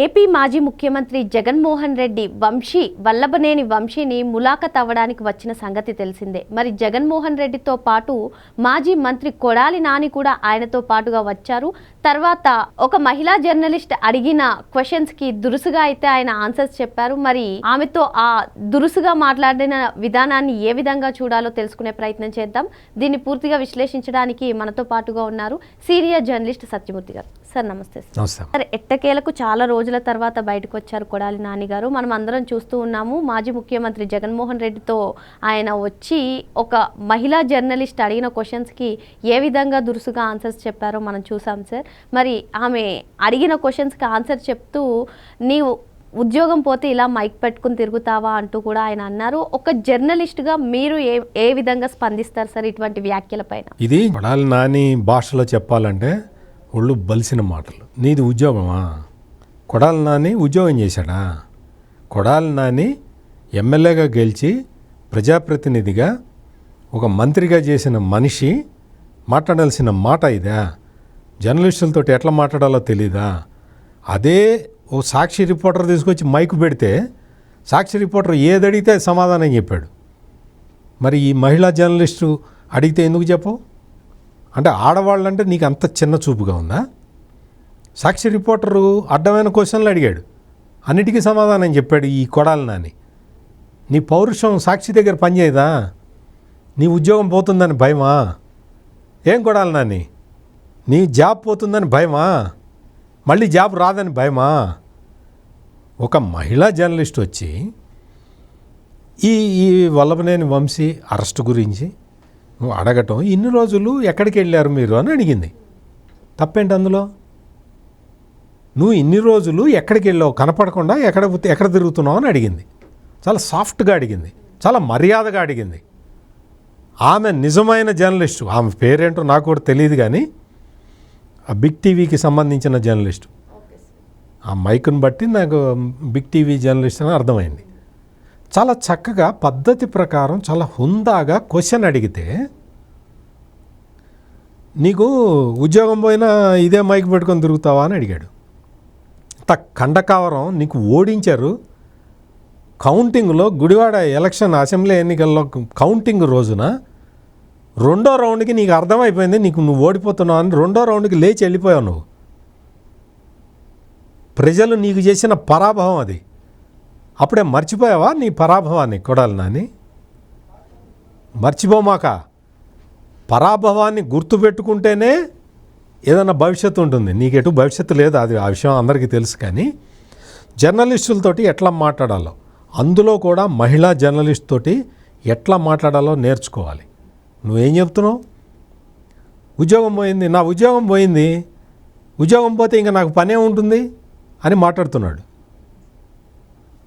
AP మాజీ ముఖ్యమంత్రి జగన్మోహన్ రెడ్డి వంశీ వల్లభనేని వంశీని ములాఖత్ అవ్వడానికి వచ్చిన సంగతి తెలిసిందే. మరి జగన్మోహన్ రెడ్డితో పాటు మాజీ మంత్రి కొడాలి నాని కూడా ఆయనతో పాటుగా వచ్చారు. తర్వాత ఒక మహిళా జర్నలిస్ట్ అడిగిన క్వశ్చన్స్కి దురుసుగా అయితే ఆయన ఆన్సర్స్ చెప్పారు. మరి ఆమెతో ఆ దురుసుగా మాట్లాడిన విధానాన్ని ఏ విధంగా చూడాలో తెలుసుకునే ప్రయత్నం చేద్దాం. దీన్ని పూర్తిగా విశ్లేషించడానికి మనతో పాటుగా ఉన్నారు సీనియర్ జర్నలిస్ట్ సత్యమూర్తి గారు. సార్. నమస్తే సార్. సరే ఎట్టకేలకు చాలా రోజుల తర్వాత బయటకు వచ్చారు కొడాలి నాని గారు. మనం అందరం చూస్తూ ఉన్నాము. మాజీ ముఖ్యమంత్రి జగన్మోహన్ రెడ్డితో ఆయన వచ్చి ఒక మహిళా జర్నలిస్ట్ అడిగిన క్వశ్చన్స్కి ఏ విధంగా దురుసుగా ఆన్సర్స్ చెప్పారో మనం చూసాం సార్. మరి ఆమె అడిగిన క్వశ్చన్స్కి ఆన్సర్ చెప్తూ నీవు ఉద్యోగం పోతే ఇలా మైక్ పెట్టుకుని తిరుగుతావా? అంటూ కూడా ఆయన అన్నారు. ఒక జర్నలిస్ట్గా మీరు ఏ ఏ విధంగా స్పందిస్తారు సార్ ఇటువంటి వ్యాఖ్యలపైన ఇది కొడాలి నాని భాషలో చెప్పాలంటే ఒళ్ళు బలిసిన మాటలు. నీది ఉద్యోగమా? కొడాలి నాని ఉద్యోగం చేశాడా? కొడాలి నాని ఎమ్మెల్యేగా గెలిచి ప్రజాప్రతినిధిగా ఒక మంత్రిగా చేసిన మనిషి మాట్లాడాల్సిన మాట ఇదా? జర్నలిస్టులతో ఎట్లా మాట్లాడాలో తెలీదా? అదే ఓ సాక్షి రిపోర్టర్ తీసుకొచ్చి మైకు పెడితే సాక్షి రిపోర్టర్ ఏది అడిగితే సమాధానం చెప్పాడు. మరి ఈ మహిళా జర్నలిస్టు అడిగితే ఎందుకు చెప్పవు అంటే ఆడవాళ్ళంటే నీకు అంత చిన్న చూపుగా ఉందా? సాక్షి రిపోర్టరు అడ్డమైన క్వశ్చన్లు అడిగాడు. అన్నిటికీ సమాధానం చెప్పాడు ఈ కొడాలి నాని. నీ పౌరుషం సాక్షి దగ్గర పనిచేయదా? నీ ఉద్యోగం పోతుందని భయమా? ఏం కొడాలి నాని? నీ జాబ్ పోతుందని భయమా? మళ్ళీ జాబ్ రాదని భయమా? ఒక మహిళా జర్నలిస్ట్ వచ్చి ఈ ఈ వల్లభనేని వంశీ అరెస్ట్ గురించి నువ్వు అడగటం ఇన్ని రోజులు ఎక్కడికి వెళ్ళారు మీరు అని అడిగింది. తప్పేంటి అందులో? నువ్వు ఇన్ని రోజులు ఎక్కడికి వెళ్ళావు? కనపడకుండా ఎక్కడ ఎక్కడ తిరుగుతున్నావు అని అడిగింది. చాలా సాఫ్ట్గా అడిగింది. చాలా మర్యాదగా అడిగింది. ఆమె నిజమైన జర్నలిస్టు. ఆమె పేరేంటో నాకు కూడా తెలియదు కానీ ఆ బిగ్ టీవీకి సంబంధించిన జర్నలిస్ట్. ఆ మైక్ను బట్టి నాకు బిగ్ టీవీ జర్నలిస్ట్ అని అర్థమైంది. చాలా చక్కగా పద్ధతి ప్రకారం చాలా హుందాగా క్వశ్చన్ అడిగితే నీకు ఉద్యోగం పోయినా ఇదే మైక్ పెట్టుకొని తిరుగుతావా అని అడిగాడు. త కండకావరం నీకు ఓడించారు. కౌంటింగ్లో గుడివాడ ఎలక్షన్ అసెంబ్లీ ఎన్నికల్లో కౌంటింగ్ రోజున రెండో రౌండ్కి నీకు అర్థమైపోయింది నీకు నువ్వు ఓడిపోతున్నావు అని రెండో రౌండ్కి లేచి వెళ్ళిపోయావు నువ్వు. ప్రజలు నీకు చేసిన పరాభవం అది. అప్పుడే మర్చిపోయావా నీ పరాభవాన్ని కొడాలి నాని? మర్చిపోమాక. పరాభవాన్ని గుర్తుపెట్టుకుంటేనే ఏదైనా భవిష్యత్తు ఉంటుంది. నీకెటు భవిష్యత్తు లేదు అది ఆ విషయం అందరికీ తెలుసు కానీ జర్నలిస్టులతోటి ఎట్లా మాట్లాడాలో అందులో కూడా మహిళా జర్నలిస్ట్ తోటి ఎట్లా మాట్లాడాలో నేర్చుకోవాలి. నువ్వేం చెప్తున్నావు? ఉద్యోగం పోయింది నా ఉద్యోగం పోయింది. ఉద్యోగం పోతే ఇంకా నాకు పనే ఉంటుంది అని మాట్లాడుతున్నాడు.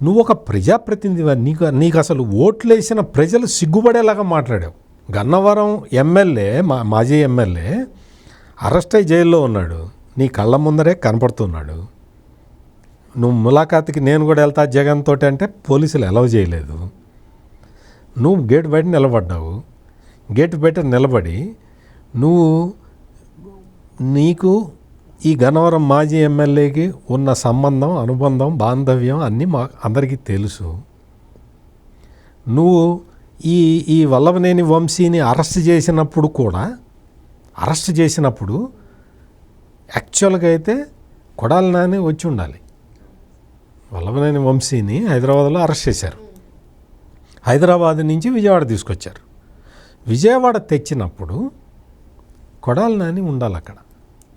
నువ్వు ఒక ప్రజాప్రతినిధివా నీకు నీకు అసలు ఓట్లేసిన ప్రజలు సిగ్గుపడేలాగా మాట్లాడావు. గన్నవరం ఎమ్మెల్యే మా మాజీ ఎమ్మెల్యే అరెస్ట్ అయి జైల్లో ఉన్నాడు. నీ కళ్ళ ముందరే కనపడుతున్నాడు. నువ్వు ములాఖాత్కి నేను కూడా వెళ్తా జగన్ తోటి అంటే పోలీసులు అలౌ చేయలేదు. నువ్వు గేట్ బయట నిలబడ్డావు. గేట్ బయట నిలబడి నువ్వు నీకు ఈ గన్నవరం మాజీ ఎమ్మెల్యేకి ఉన్న సంబంధం అనుబంధం బాంధవ్యం అన్నీ మా అందరికీ తెలుసు. నువ్వు ఈ ఈ వల్లభనేని వంశీని అరెస్ట్ చేసినప్పుడు కూడా అరెస్ట్ చేసినప్పుడు యాక్చువల్గా అయితే కొడాలి నాని వచ్చి ఉండాలి. వల్లభనేని వంశీని హైదరాబాద్లో అరెస్ట్ చేశారు. హైదరాబాద్ నుంచి విజయవాడ తీసుకొచ్చారు. విజయవాడ తెచ్చినప్పుడు కొడాల నాని ఉండాలి అక్కడ.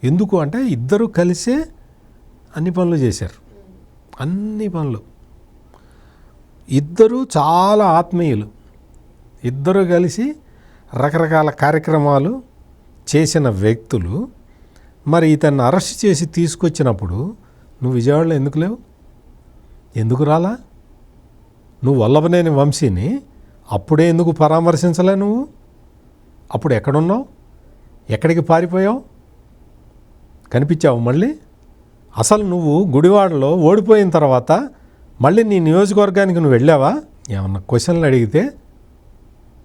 ఎందుకు అంటే ఇద్దరు కలిసే అన్ని పనులు చేశారు. అన్ని పనులు. ఇద్దరు చాలా ఆత్మీయులు. ఇద్దరు కలిసి రకరకాల కార్యక్రమాలు చేసిన వ్యక్తులు. మరి ఇతన్ని అరెస్ట్ చేసి తీసుకొచ్చినప్పుడు నువ్వు విజయవాడలో ఎందుకు లేవు? ఎందుకు రాలా? నువ్వు వల్లభనేని వంశీని అప్పుడే ఎందుకు పరామర్శించలే నువ్వు? అప్పుడు ఎక్కడున్నావు? ఎక్కడికి పారిపోయావు? కనిపించావు మళ్ళీ? అసలు నువ్వు గుడివాడలో ఓడిపోయిన తర్వాత మళ్ళీ నీ నియోజకవర్గానికి నువ్వు వెళ్ళావా? ఏమన్నా క్వశ్చన్లు అడిగితే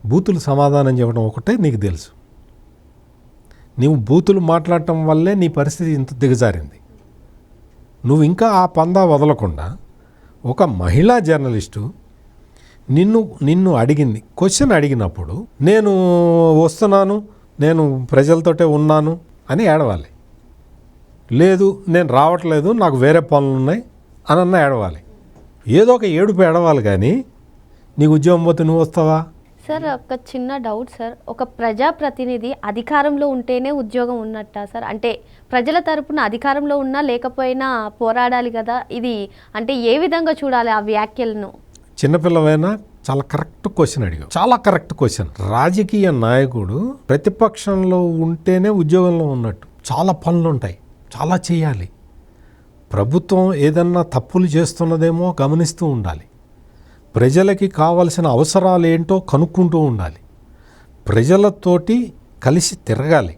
బూతులు సమాధానం చెప్పడం ఒకటే నీకు తెలుసు. నువ్వు బూతులు మాట్లాడటం వల్లే నీ పరిస్థితి ఇంత దిగజారింది. నువ్వు ఇంకా ఆ పందా వదలకుండా ఒక మహిళా జర్నలిస్టు నిన్ను నిన్ను అడిగింది. క్వశ్చన్ అడిగినప్పుడు నేను వస్తున్నాను నేను ప్రజలతోటే ఉన్నాను అని ఏడవాలి. లేదు నేను రావట్లేదు నాకు వేరే పనులు ఉన్నాయి అని అన్న ఏడవాలి. ఏదో ఒక ఏడుపు ఏడవాలి కానీ నీకు ఉద్యోగం పోతే నువ్వు వస్తావా? సార్ ఒక చిన్న డౌట్ సార్. ఒక ప్రజాప్రతినిధి అధికారంలో ఉంటేనే ఉద్యోగం ఉన్నట్టా సార్? అంటే ప్రజల తరపున అధికారంలో ఉన్నా లేకపోయినా పోరాడాలి కదా? ఇది అంటే ఏ విధంగా చూడాలి ఆ వ్యాఖ్యలను? చిన్నపిల్లవైనా చాలా కరెక్ట్ క్వశ్చన్ అడిగావు. చాలా కరెక్ట్ క్వశ్చన్. రాజకీయ నాయకుడు ప్రతిపక్షంలో ఉంటేనే ఉద్యోగంలో ఉన్నట్టు. చాలా పనులు ఉంటాయి చాలా చేయాలి. ప్రభుత్వం ఏదన్నా తప్పులు చేస్తున్నదేమో గమనిస్తూ ఉండాలి. ప్రజలకి కావలసిన అవసరాలు ఏంటో కనుక్కుంటూ ఉండాలి. ప్రజలతోటి కలిసి తిరగాలి.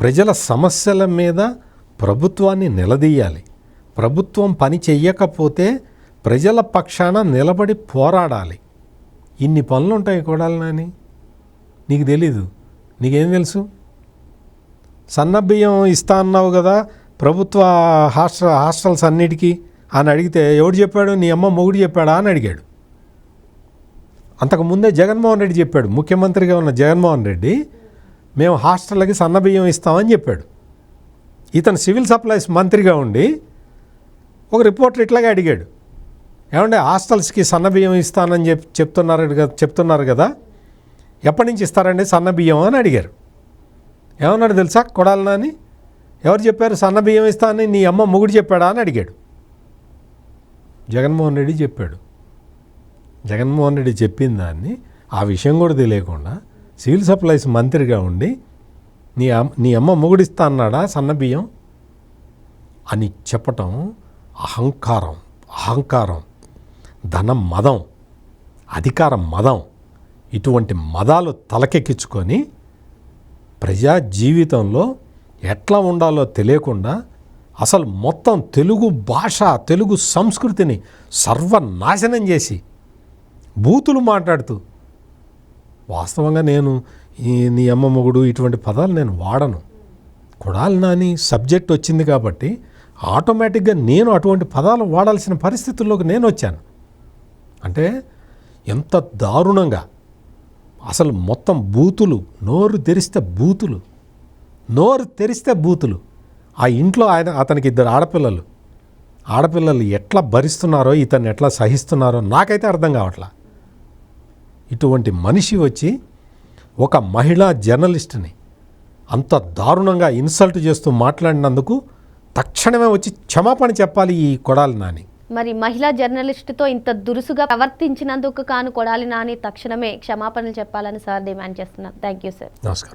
ప్రజల సమస్యల మీద ప్రభుత్వాన్ని నిలదీయాలి. ప్రభుత్వం పని చెయ్యకపోతే ప్రజల పక్షాన నిలబడి పోరాడాలి. ఇన్ని పనులు ఉంటాయి కొడాలి నాని? నీకు తెలీదు. నీకేం తెలుసు? సన్నబియ్యం ఇస్తా అన్నావు కదా ప్రభుత్వ హాస్టల్ హాస్టల్స్ అన్నిటికీ అని అడిగితే ఎవడు చెప్పాడు? నీ అమ్మ మొగుడు చెప్పాడా అని అడిగాడు. అంతకుముందే జగన్మోహన్ రెడ్డి చెప్పాడు ముఖ్యమంత్రిగా ఉన్న జగన్మోహన్ రెడ్డి మేము హాస్టళ్ళకి సన్నబియ్యం ఇస్తామని చెప్పాడు. ఇతను సివిల్ సప్లైస్ మంత్రిగా ఉండి ఒక రిపోర్టర్ ఇట్లాగే అడిగాడు. ఏమంటే హాస్టల్స్కి సన్నబియ్యం ఇస్తానని చెప్ చెప్తున్నారు చెప్తున్నారు కదా. ఎప్పటి నుంచి ఇస్తారండి సన్నబియ్యం అని అడిగారు. ఏమన్నాడు తెలుసా కొడాలి నాని? ఎవరు చెప్పారు సన్నబియ్యం ఇస్తానని నీ అమ్మ మొగుడు చెప్పాడా అని అడిగాడు. జగన్మోహన్ రెడ్డి చెప్పాడు. జగన్మోహన్ రెడ్డి చెప్పిన దాన్ని ఆ విషయం కూడా తెలియకుండా సివిల్ సప్లైస్ మంత్రిగా ఉండి నీ నీ అమ్మ మొగుడిస్తా అన్నాడా సన్నబియ్యం అని చెప్పటం అహంకారం అహంకారం. ధనం మదం అధికారం మదం ఇటువంటి మదాలు తలకెక్కించుకొని ప్రజా జీవితంలో ఎట్లా ఉండాలో తెలియకుండా అసలు మొత్తం తెలుగు భాష తెలుగు సంస్కృతిని సర్వనాశనం చేసి బూతులు మాట్లాడుతూ వాస్తవంగా నేను ఈ నీ అమ్మ మొగుడు ఇటువంటి పదాలు నేను వాడను. కొడాలి నాని సబ్జెక్ట్ వచ్చింది కాబట్టి ఆటోమేటిక్గా నేను అటువంటి పదాలు వాడాల్సిన పరిస్థితుల్లోకి నేను వచ్చాను. అంటే ఎంత దారుణంగా. అసలు మొత్తం బూతులు నోరు తెరిస్తే బూతులు నోరు తెరిస్తే బూతులు. ఆ ఇంట్లో ఆయన అతనికి ఇద్దరు ఆడపిల్లలు. ఆడపిల్లలు ఎట్లా భరిస్తున్నారో ఇతన్ని ఎట్లా సహిస్తున్నారో నాకైతే అర్థం కావట్లా. ఇటువంటి మనిషి వచ్చి ఒక మహిళా జర్నలిస్ట్ని అంత దారుణంగా ఇన్సల్ట్ చేస్తూ మాట్లాడినందుకు తక్షణమే వచ్చి క్షమాపణ చెప్పాలి ఈ కొడాలి నాని. మరి మహిళా జర్నలిస్టుతో ఇంత దురుసుగా ప్రవర్తించినందుకు కాను కొడాలి నాని తక్షణమే క్షమాపణలు చెప్పాలని సార్ డిమాండ్ చేస్తున్నారు. Thank you sir. నమస్కారం.